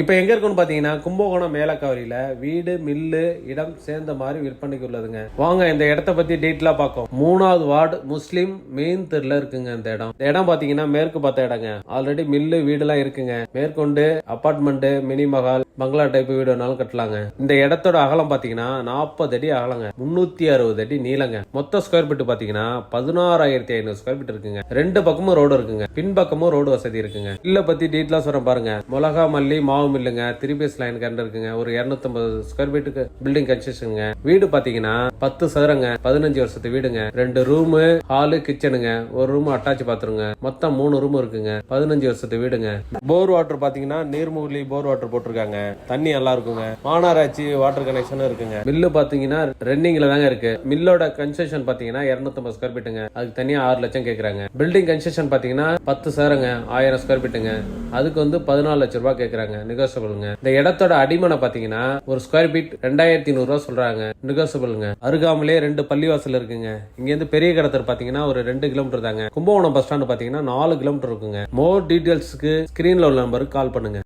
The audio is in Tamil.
இப்போ எங்க இருக்குன்னு பாத்தீங்கன்னா கும்பகோணம் மேலக்கவரியில் வீடு மில்லு இடம் சேர்ந்த மாதிரி விற்பனைக்கு உள்ளதுங்க. வாங்க இந்த இடத்த பத்தி டீட்டெயிலாக பார்க்கும். மூணாவது வார்டு முஸ்லீம் மெயின் தெருல இருக்குங்க இந்த இடம். இந்த இடம் பாத்தீங்கன்னா மேற்கு பார்த்த இடங்க. ஆல்ரெடி மில்லு வீடுலாம் இருக்குங்க. மேற்கொண்டு அப்பார்ட்மெண்ட்டு மினி மஹால் பங்களா டைப் வீடு வேணாலும் கட்டலாங்க. இந்த இடத்தோட அகலம் பாத்தீங்கன்னா நாற்பது அடி அகலங்க. முந்நூற்றி அறுபது அடி நீளங்க. மொத்த ஸ்கொயர் ஃபீட் பாத்தீங்கன்னா பதினாறாயிரத்தி ஐநூறு ஸ்கொயர் ஃபீட் இருக்குங்க. ரெண்டு பக்கமும் ரோடு இருக்குங்க. பின்பக்கமும் ரோடு வசதி இருக்குங்க. இல்ல பத்தி டீட்டெயிலாக சொல்றேன் பாருங்க. மிளகா மல்லி மா லாபம் இல்லைங்க. த்ரீ பேஸ் லைன் கரண்ட் இருக்குங்க. ஒரு 250 ஸ்கொயர் ஃபீட்டுக்கு பில்டிங் கன்ஸ்ட்ரக்ஷனுங்க வீடு பாத்தீங்கன்னா பத்து சதுரங்க. பதினஞ்சு வருஷத்து வீடுங்க. ரெண்டு ரூமு ஹாலு கிச்சனுங்க ஒரு ரூம் அட்டாச் பாத்ரூங்க மொத்தம் மூணு ரூம் இருக்குங்க. பதினஞ்சு வருஷத்து வீடுங்க. போர் வாட்டர் பாத்தீங்கன்னா நீர்மூலி போர் வாட்டர் போட்டிருக்காங்க. தண்ணி நல்லா இருக்குங்க. மாநகராட்சி வாட்டர் கனெக்ஷனும் இருக்குங்க. மில்லு பாத்தீங்கன்னா ரன்னிங்ல தாங்க இருக்கு. மில்லோட கன்ஸ்ட்ரக்ஷன் பாத்தீங்கன்னா 250 ஸ்கொயர் ஃபீட்டுங்க அதுக்கு தனியா ஆறு லட்சம் கேக்குறாங்க. பில்டிங் கன்ஸ்ட்ரக்ஷன் பாத்தீங்கன்னா பத்து சதுரங்க. ஆயிரம் ஸ்கொயர் ஃபீட்டுங்க அதுக்கு வந்து பதினாலு லட்சம் ரூபாய் கேக்குறாங்க. நெகோசியபிள்ங்க இந்த இடத்தோட அடிமனை பாத்தீங்கன்னா ஒரு ஸ்கொயர் ஃபீட் ரெண்டாயிரத்தி நூறு ரூபாய் சொல்றாங்க. நெகோசியபிள்ங்க அருகாமலே ரெண்டு பள்ளிவாசல் இருக்குங்க. இங்க இருந்து பெரிய கடத்தர் பாத்தீங்கன்னா ஒரு ரெண்டு கிலோமீட்டர் தாங்க. கும்பகோணம் பஸ் ஸ்டாண்ட் பாத்தீங்கன்னா நாலு கிலோமீட்டர் இருக்குங்க. மோர் டீடைல்ஸ்க்கு ஸ்கிரீன்ல உள்ள நம்பருக்கு கால் பண்ணுங்க.